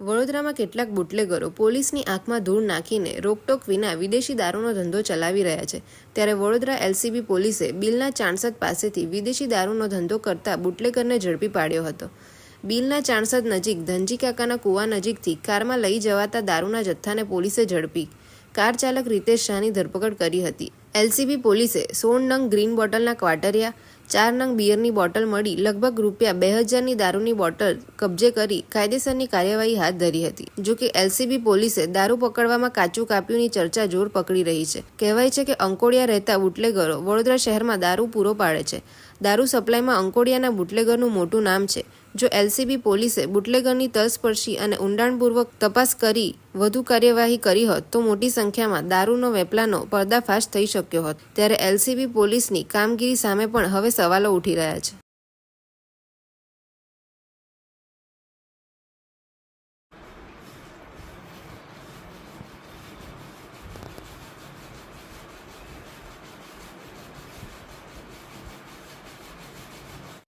વડોદરામાં કેટલાક બુટલેગરો પોલીસની આંખમાં ધૂળ નાખીને રોકટોક વિના વિદેશી દારૂનો ધંધો ચલાવી રહ્યા છે. ત્યારે વડોદરા એલસીબી પોલીસે બિલના ચાણસદ પાસેથી વિદેશી દારૂનો ધંધો કરતા બુટલેગરને ઝડપી પાડ્યો હતો. બિલના ચાણસદ નજીક ધનજીકાકાના કુવા નજીકથી કારમાં લઈ જવાતા દારૂના જથ્થાને પોલીસે ઝડપી. કાર ચાલક રીતેશ શાહની ધરપકડ કરી હતી. એલસીબી પોલીસે સોળ નંગ ગ્રીન બોટલના ક્વાટરિયા ચાર નંગ બિયરની બોટલ મળી. લગભગ રૂપિયા બે હજારની દારૂની બોટલ કબજે કરી કાયદેસરની કાર્યવાહી હાથ ધરી હતી. જો કે એલસીબી પોલીસે દારૂ પકડવામાં કાચું કાપ્યુંની ચર્ચા જોર પકડી રહી છે. કહેવાય છે કે અંકોડિયા રહેતા બુટલેગરો વડોદરા શહેરમાં દારૂ પૂરો પાડે છે. દારૂ સપ્લાયમાં અંકોડિયાના બુટલેગરનું મોટું નામ છે. જો એલસીબી પોલીસે બુટલેગરની તલસ્પર્શી અને ઊંડાણપૂર્વક તપાસ કરી વધુ કાર્યવાહી કરી હોત તો મોટી સંખ્યામાં દારૂનો, વેપલાનો પર્દાફાશ થઈ શક્યો હોત. ત્યારે એલસીબી પોલીસની કામગીરી સામે પણ હવે સવાલો ઉઠી રહ્યા છે.